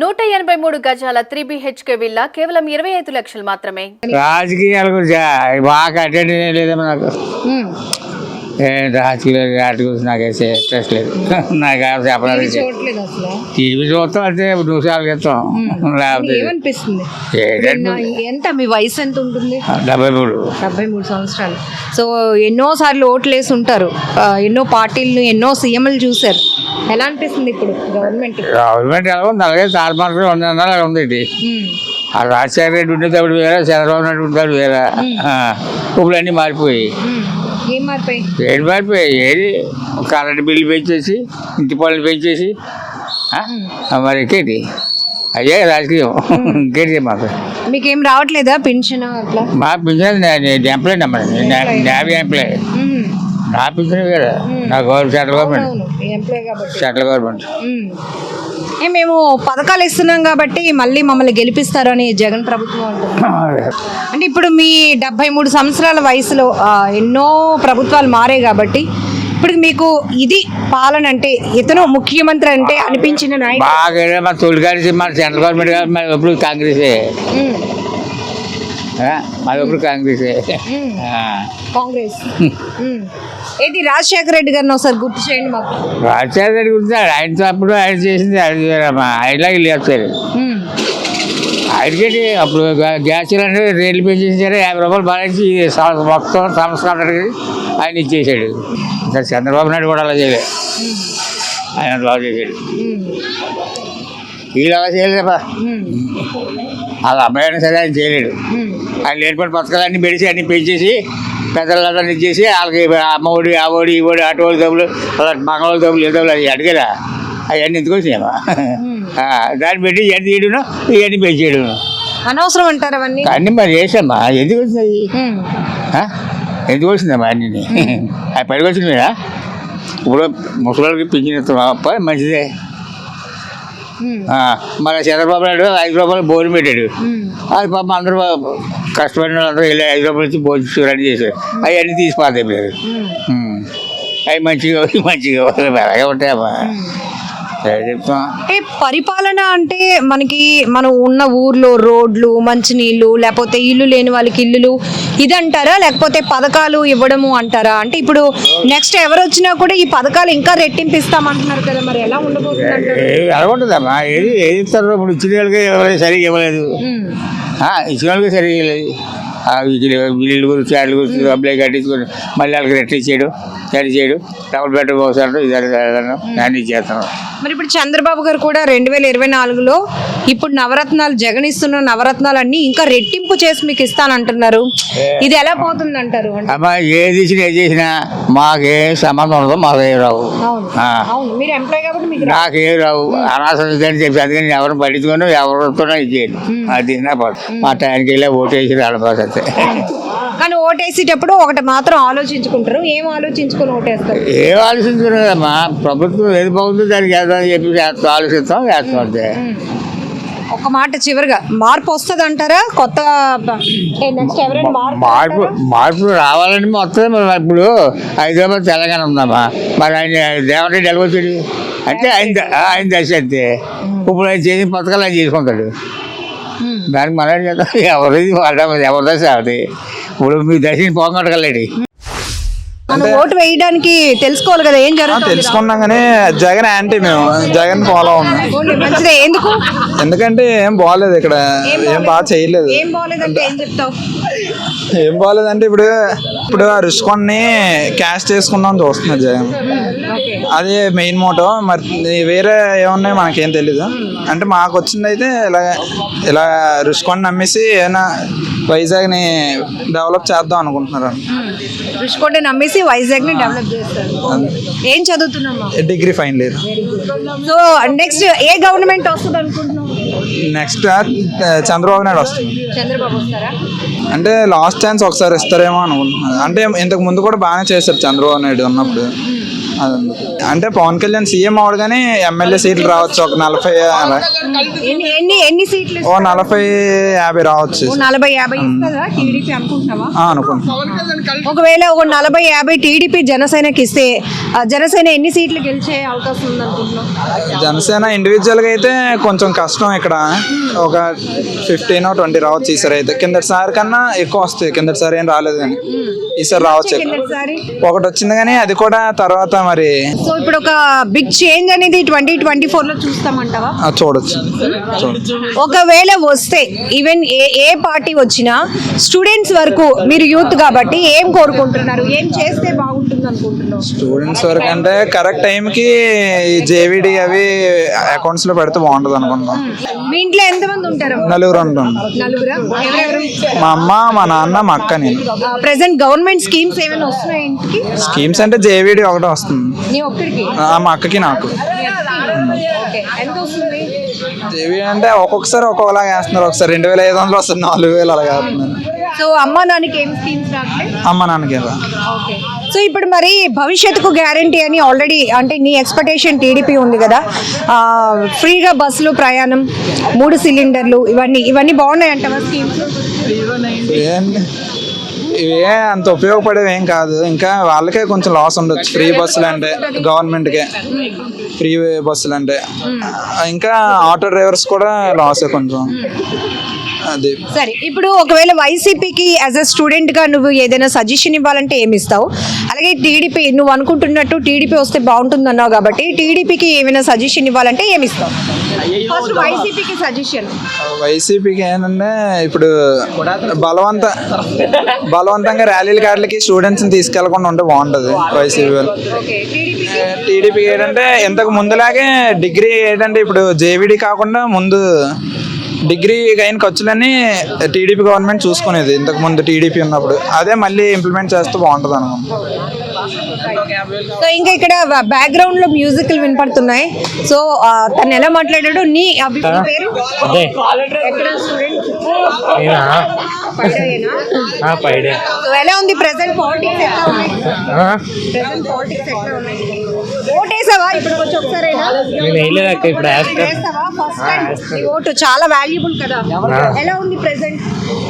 నూట ఎనభై మూడు గజాల త్రీ బిహెచ్కే విల్లా కేవలం ఇరవై ఐదు లక్షలు మాత్రమే. రాజకీయాల గురించి బాగా అటెండ్ లేదమ్మా నాకు. రాజకీయాలు వాటి గురించి నాకు ఇంట్రెస్ట్ లేదు. నాకు చెప్పలేదు టీవీ చూస్తాం అంటే క్రితం లేకపోతే ఎంత మీ వయసు ఎంత ఉంటుంది? డెబ్బై మూడు. డెబ్బై మూడు సంవత్సరాలు. సో ఎన్నో సార్లు ఓట్లు వేసి ఉంటారు. ఎన్నో పార్టీలను ఎన్నో సీఎంలు చూశారు. ఎలా అనిపిస్తుంది ఇప్పుడు గవర్నమెంట్ గవర్నమెంట్ ఎలా ఉంది? అలాగే తారుమార్గా ఉంది అలా ఉంది ఇది. ఆ రాజశేఖర రెడ్డి ఉండేటప్పుడు వేరే చంద్రబాబు నాయుడు ఉంటాడు వేరే. ఇప్పుడు అన్నీ మారిపోయి ఏం ఏడు మారిపోయాయి? ఏది? కరెంట్ బిల్లు పెంచేసి ఇంటి పనులు పెంచేసి మరి ఇంకేంటి? అయ్యే రాజకీయం. ఇంకేంటి మాకు? మీకేం రావట్లేదా పెన్షన్ అట్లా? మా పింఛన్ ఎంప్లాయ్ అమ్మా నేవీ ఎంప్లాయ్. నా పింఛన్ వేరే నా government central government. Central government. మ్మ్. పథకాలు ఇస్తున్నాం కాబట్టి మళ్ళీ మమ్మల్ని గెలిపిస్తారు అని జగన్ ప్రభుత్వం అంటే ఇప్పుడు మీ డెబ్బై మూడు సంవత్సరాల వయసులో ఎన్నో ప్రభుత్వాలు మారాయి కాబట్టి ఇప్పుడు మీకు ఇది పాలన అంటే ఇతను ముఖ్యమంత్రి అంటే అనిపించిన నాయకుడు? బాగా మా తొలిగారి మన సెంట్రల్ గవర్నమెంట్ ఎప్పుడు కాంగ్రెసే. కాంగ్రెసే. కాంగ్రెస్. ఏది రాజశేఖర రెడ్డి గారిని ఒకసారి గుర్తు చేయండి మాకు. రాజశేఖర రెడ్డి గురించి ఆయనతో అప్పుడు ఆయన చేసింది ఆయన ఆయనలాగా లేపుతారు మ్మ్. ఆయనకేంటి అప్పుడు గ్యా- గ్యాస్ సిలిండర్ రేట్లు పెంచేసారు. యాభై రూపాయలు బాధించి మొత్తం సంస్కరణకి ఆయన ఇచ్చేసాడు. ఇంకా చంద్రబాబు నాయుడు కూడా అలా చేయలేదు ఆయన బాగా చేశాడు. వీళ్ళు అలా చేయలేదమ్మా అమ్మాయి అయినా సరే ఆయన చేయలేడు. ఆయన లేనిపోయిన పథకాలన్నీ పెడిచి అన్ని పెంచేసి పెద్దలందరినీ ఇచ్చేసి వాళ్ళకి అమ్మ ఒడి ఆ ఒడి ఈ ఒడి అటు ఒడి డబ్బులు అలా మంగళ డబ్బులు ఏ డబ్బులు అది అడిగారా అవన్నీ ఎందుకు వచ్చినాయమ్మా? దాన్ని పెట్టి ఇవన్నీ తీయడం ఇవన్నీ పెంచేయడం అనవసరం అంటారు అవన్నీ? అన్నీ మరి చేసామ్మా ఎందుకు వచ్చినాయి? ఎందుకు వచ్చిందమ్మా అన్నీ అవి పైకి వచ్చినాయా? ఇప్పుడు ముసలికి పింఛన్ ఇస్తున్నాం మంచిదే. మన చంద్రబాబు నాయుడు ఐదు రూపాయలు భోజనం పెట్టాడు. అది పాపం అందరూ కష్టపడిన వాళ్ళందరూ వెళ్ళి ఐదు రూపాయలు ఇచ్చి భోజనం చూడని చేశారు. అవన్నీ తీసి పాతైపోయారు మ్మ్. అవి మంచిగా మంచిగా. అలాగే ఉంటాయమ్మా. పరిపాలన అంటే మనకి మనం ఉన్న ఊర్లో రోడ్లు మంచినీళ్ళు లేకపోతే ఇల్లు లేని వాళ్ళకి ఇల్లులు ఇది అంటారా లేకపోతే పథకాలు ఇవ్వడము అంటారా? అంటే ఇప్పుడు నెక్స్ట్ ఎవరు వచ్చినా కూడా ఈ పథకాలు ఇంకా రెట్టింపిస్తామంటున్నారు కదా మరి. ఎలా ఉండబోతుంది ఏది ఏది ఇస్తారు ఇప్పుడు ఇచ్చిన వాళ్ళకి సరిగ్గా ఇవ్వలేదు. ఇచ్చిన వాళ్ళకి సరిగ్గా వీళ్ళు వీళ్ళు గురించి వాళ్ళ గురించి డబ్బులే కట్టించుకొని మళ్ళీ వాళ్ళకి రెట్టి చేయడు సరి చేయడు. డబుల్ బెటర్ పోసాడు ఇది అన్నీ చేస్తాను మరి ఇప్పుడు చంద్రబాబు గారు కూడా రెండు వేల ఇరవై నాలుగులో ఇప్పుడు నవరత్నాలు జగన్ ఇస్తున్న నవరత్నాలు అన్ని ఇంకా రెట్టింపు చేసి మీకు ఇస్తానంటున్నారు. ఇది ఎలా పోతుంది అంటారు అమ్మా ఏది ఇచ్చినా ఏది చేసినా మాకేం సంబంధం ఉండదు మాకేం రావు. మీరు ఎంప్లాయ్ కాబట్టి నాకేం రావు. అనవసరం ఇదని చెప్పి అందుకని ఎవరిని పట్టించుకొని ఎవరితో ఇచ్చేయండి అది నా పాటు మా టైంకి వెళ్ళి ఓటు వేసి రావడం అంతే. కానీ ఓటేసేటప్పుడు ఒకటి మాత్రం ఆలోచించుకుంటారు. ఏం ఆలోచించుకొని ఓటేస్తారు? ఏం ఆలోచించుకున్నదమ్మా ప్రభుత్వం ఏది బాగుందో దానికి వేద్దామని చెప్పి చేస్తాం ఆలోచిస్తాం వేస్తాం అంతే. ఒక మాట చివరిగా మార్పు వస్తుంది అంటారా? కొత్త నెక్స్ట్ ఎవరైనా మార్పు మార్పు మార్పు రావాలని మొత్తం మరి ఇప్పుడు హైదరాబాద్ తెలంగాణ ఉందమ్మా. మరి ఆయన దేవరెడ్డి ఎలా వచ్చాడు అంటే ఆయన ఆయన దశ అంతే. ఇప్పుడు ఆయన చేసిన పథకాలు ఆయన చేసుకుంటాడు. దానికి మనం ఏం చేద్దాం ఎవరిది వాళ్ళ ఎవరి దశ అది? ఇప్పుడు మీ దశని పోగొట్టగలండి. మనం ఓటు వేయడానికి తెలుసుకోవాలి కదా ఏం జరుగుతుంది? తెలుసుకున్నాం కానీ జగన్ యాంటీ మేము. జగన్ ఫాలో ఉన్నాం. మంచిదే. ఎందుకు? ఎందుకంటే ఏం బాగాలేదు ఇక్కడ. ఏం బాగా చేయలేదు. ఏం బాగోలేదంటే ఏం చెప్తావు? ఏం బాగాలేదంటే ఇప్పుడు ఇప్పుడు ఆ రుషికొండని క్యాష్ చేసుకుందాం చూస్తున్నారు జగన్. అదే మెయిన్ మోటో మరి వేరే ఏమున్నాయి మనకేం తెలీదు. అంటే మాకు వచ్చింది అయితే ఇలా ఇలా రుషికొండ నమ్మేసి ఏమైనా వైజాగ్ని డెవలప్ చేద్దాం అనుకుంటున్నారు నమ్మేసి వైజాగ్ని డెవలప్ చేస్తారు. ఏం చదువుతున్నామా degree final year so next ఏ గవర్నమెంట్ వస్తుంది నెక్స్ట్ చంద్రబాబు నాయుడు వస్తుంది. చంద్రబాబు వస్తారా? అంటే లాస్ట్ ఛాన్స్ ఒకసారి ఇస్తారేమో అనుకుంటున్నాను. అంటే ఇంతకు ముందు కూడా బాగానే చేశారు చంద్రబాబు నాయుడు ఉన్నప్పుడు. అంటే పవన్ కళ్యాణ్ సీఎం అవడగానే ఎమ్మెల్యే సీట్లు రావచ్చు ఒక నలభై అలా. ఎన్ని ఎన్ని ఎన్ని సీట్లు ఓ నలభై యాభై రావచ్చు. నలభై యాభై ఇస్తుందా టీడీపీ అనుకుంటున్నావా? ఆ, అనుకుంటున్నాను ఒకవేళ ఒక నలభై యాభై టీడీపీ జనసేనకి ఇస్తే జనసేన ఎన్ని సీట్లు గెలిచే అవకాశం ఉంది అనుకుంటున్నాం జనసేన ఇండివిజువల్గా అయితే కొంచెం కష్టం ఇక్కడ. ఒక ఫిఫ్టీన్ ట్వంటీ రావచ్చు ఈసారి అయితే. కిందటిసారి కన్నా ఎక్కువ వస్తాయి. కిందటిసారి ఏం రాలేదు కానీ. ఈసారి రావచ్చు ఒకటి వచ్చింది కానీ అది కూడా తర్వాత మరి సో ఇప్పుడు ఒక బిగ్ చేంజ్ అనేది ట్వంటీ ట్వంటీ ఫోర్లో చూస్తామంటావా? చూడొచ్చు. ఒకవేళ వస్తే ఈవెన్ ఏ ఏ పార్టీ వచ్చినా స్టూడెంట్స్ వరకు మీరు యూత్ కాబట్టి ఏం కోరుకుంటున్నారు? ఏం చేస్తే బాగుంటుంది అనుకుంటున్నారు స్టూడెంట్స్ వరకు అంటే కరెక్ట్ టైంకి జేవిడి అవి అకౌంట్స్లో పెడితే బాగుంటుంది అనుకుంటున్నాం. మీ ఇంట్లో ఎంతమంది ఉంటారు? నలుగురు ఉంటాం నలుగురా? ఎవరెవరు? మా అమ్మ మా నాన్న మా అక్క నేను. ప్రెసెంట్ గవర్నమెంట్ స్కీమ్స్ ఏమైనా వస్తున్నాయి ఇంటికి? స్కీమ్స్ అంటే జేవిడి ఒకటే వస్తుంది. నీ ఒక్కడికి? ఆ, మా అక్కకి నాకు. ఓకే. ఎంత వస్తుంది? జేవిడి అంటే ఒక్కొక్కసారి ఒక్కొక్కలాగా వేస్తున్నారు. ఒకసారి రెండు వేల ఐదు వందలు వస్తుంది నాలుగు వేలు అలాగే వేస్తున్నారు. సో అమ్మ నాన్నకి ఏం స్కీమ్స్ రావట్లేదు అమ్మ నాన్నకి ఓకే. సో ఇప్పుడు మరి భవిష్యత్తుకు గ్యారంటీ అని ఆల్రెడీ అంటే నీ ఎక్స్పెక్టేషన్ టీడీపీ ఉంది కదా. ఫ్రీగా బస్సులు ప్రయాణం మూడు సిలిండర్లు ఇవన్నీ ఇవన్నీ బాగున్నాయి అంటావా స్కీమ్స్ ఇవే అంత ఉపయోగపడేవి ఏం కాదు. ఇంకా వాళ్ళకే కొంచెం లాస్ ఉండొచ్చు. ఫ్రీ బస్సులు అంటే గవర్నమెంట్కే ఫ్రీ బస్సులు అంటే. ఇంకా ఆటో డ్రైవర్స్ కూడా లాసే కొంచెం. అది. సరే ఇప్పుడు ఒకవేళ వైసీపీకి యాజ్ అ స్టూడెంట్గా నువ్వు ఏదైనా సజెషన్ ఇవ్వాలంటే ఏమి ఇస్తావు? అలాగే టీడీపీ నువ్వు అనుకుంటున్నట్టు టీడీపీ వస్తే బాగుంటుంది అన్నావు కాబట్టి టీడీపీకి ఏమైనా సజెషన్ ఇవ్వాలంటే ఏమి ఇస్తావు? ఫస్ట్ వైసీపీకి సజెషన్ వైసీపీకి ఏంటంటే ఇప్పుడు బలవంత బలవంతంగా ర్యాలీల కాట్లకి స్టూడెంట్స్ని తీసుకెళ్ళకుండా ఉంటే బాగుంటుంది వైసీపీ వాళ్ళు. టీడీపీ ఏంటంటే ఇంతకు ముందులాగే డిగ్రీ ఏంటంటే ఇప్పుడు జేవిడి కాకుండా ముందు డిగ్రీ అయిన ఖర్చులన్నీ టీడీపీ గవర్నమెంట్ చూసుకునేది ఇంతకు ముందు టీడీపీ ఉన్నప్పుడు. అదే మళ్ళీ ఇంప్లిమెంట్ చేస్తే బాగుంటుంది అనుకుంటున్నాను సో ఇంకా ఇక్కడ బ్యాక్గ్రౌండ్లో మ్యూజిక్లు వినపడుతున్నాయి. సో తను ఎలా మాట్లాడాడు నీ అభి నీ పేరు పైడే. ఎలా ఉంది ప్రెసెంట్ పాలిటిక్స్ ఎట్లా ఉన్నాయి? ఆ, ప్రెసెంట్ పాలిటిక్స్ ఎట్లా ఉన్నాయి? ఓటేసావా? ఇప్పుడు కొంచెం ఒకసారి ఓటు చాలా వాల్యుబుల్ కదా. ఎలా ఉంది ప్రెసెంట్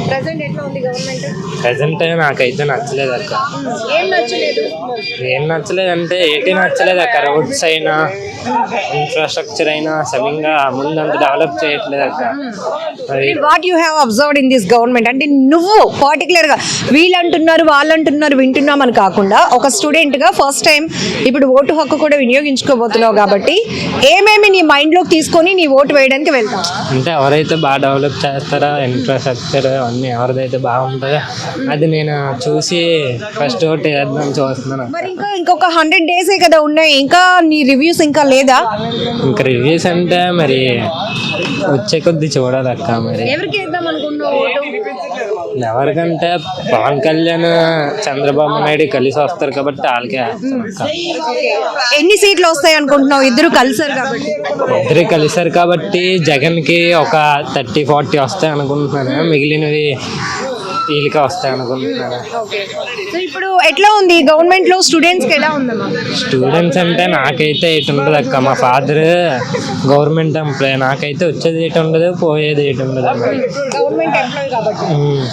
ప్రెసెంట్ ఎట్లా ఉంది గవర్నమెంట్ ప్రజెంట్ నాకైతే నచ్చలేదు అక్క. ఏం నచ్చలేదు? ఏం నచ్చలేదు అంటే ఏటీ నచ్చలేదు అక్క రోడ్స్ అయినా ఇన్ఫ్రాస్ట్రక్చర్ అయినా సమంగా ముందంత డెవలప్ చేయట్లేదు అక్క. మరి what you have observed in this government అంటే నువ్వు పర్టికులర్గా వీళ్ళు అంటున్నారు వాళ్ళు అంటున్నారు వింటున్నాం అని కాకుండా ఒక స్టూడెంట్గా ఫస్ట్ టైం ఇప్పుడు ఓటు హక్కు కూడా వినియోగించుకోబోతున్నావు కాబట్టి ఏమేమి నీ మైండ్లోకి తీసుకొని నీ ఓటు వేయడానికి వెళ్తావు? అంటే ఎవరైతే బాగా డెవలప్ చేస్తారో ఇన్ఫ్రాస్ట్రక్చర్ అన్నీ ఎవరిదైతే బాగుంటుందో అది నేను చూసి ఫస్ట్ ఒకటి వేద్దాం చూస్తున్నాను. మరి ఇంకా ఇంకొక హండ్రెడ్ డేసే కదా ఉన్నాయి. ఇంకా నీ రివ్యూస్ ఇంకా లేదా? ఇంకా రివ్యూస్ అంటే మరి వచ్చే కొద్ది చూడాలక్క మరి. ఎవరికి ఓటు ఎవరికంటే పవన్ కళ్యాణ్ చంద్రబాబు నాయుడు కలిసి వస్తారు కాబట్టి వాళ్ళకే. ఎన్ని సీట్లు వస్తాయి అనుకుంటున్నావు? ఇద్దరు కలిసారు కాబట్టి. ఇద్దరు కలిసారు కాబట్టి జగన్కి ఒక థర్టీ ఫార్టీ వస్తాయి అనుకుంటున్నాను. మిగిలినవి వీళ్ళకే వస్తాయి అనుకుంటున్నాను. సో ఇప్పుడు ఎట్లా ఉంది? గవర్నమెంట్లో స్టూడెంట్స్కి ఎలా ఉందమ్మా స్టూడెంట్స్ అంటే నాకైతే ఎటు ఉండదు అక్క. మా ఫాదర్ గవర్నమెంట్ ఎంప్లాయ్ నాకైతే వచ్చేది ఎటు ఉండదు పోయేది ఎటు ఉండదు మరి గవర్నమెంట్ ఎంప్లాయ్ కాబట్టి. ఉమ్.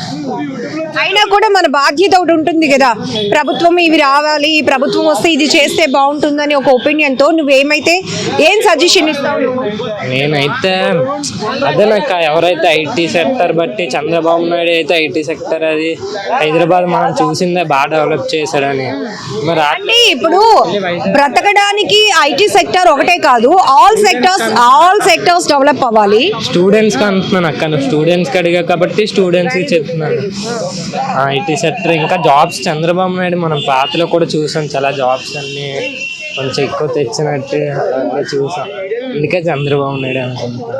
అయినా కూడా మన బాధ్యత ఒకటి ఉంటుంది కదా. ప్రభుత్వం ఇవి రావాలి ఈ ప్రభుత్వం వస్తే ఇది చేస్తే బాగుంటుందని ఒక ఒపీనియన్తో నువ్వేమైతే ఏం సజెషన్ ఇస్తావు? నేనైతే అదే నాకు ఎవరైతే ఐటీ సెక్టర్ బట్టి చంద్రబాబు నాయుడు అయితే ఐటీ సెక్టర్ అది హైదరాబాద్ మనం చూసిందే బాగా డెవలప్ చేశాడని. మరి అంటే ఇప్పుడు బ్రతకడానికి ఐటీ సెక్టర్ ఒకటే కాదు all sectors all sectors develop అవ్వాలి. స్టూడెంట్స్కి అంటున్నాను అక్క నువ్వు స్టూడెంట్స్కి అడిగా కాబట్టి స్టూడెంట్స్కి చెప్తున్నాను. ఐటీ సెక్టర్ ఇంకా జాబ్స్ చంద్రబాబు నాయుడు మనం పాతలో కూడా చూసాం చాలా జాబ్స్ అన్ని కొంచెం ఎక్కువ తెచ్చినట్టు చూసాం. అందుకే చంద్రబాబు నాయుడు అనుకుంటున్నాను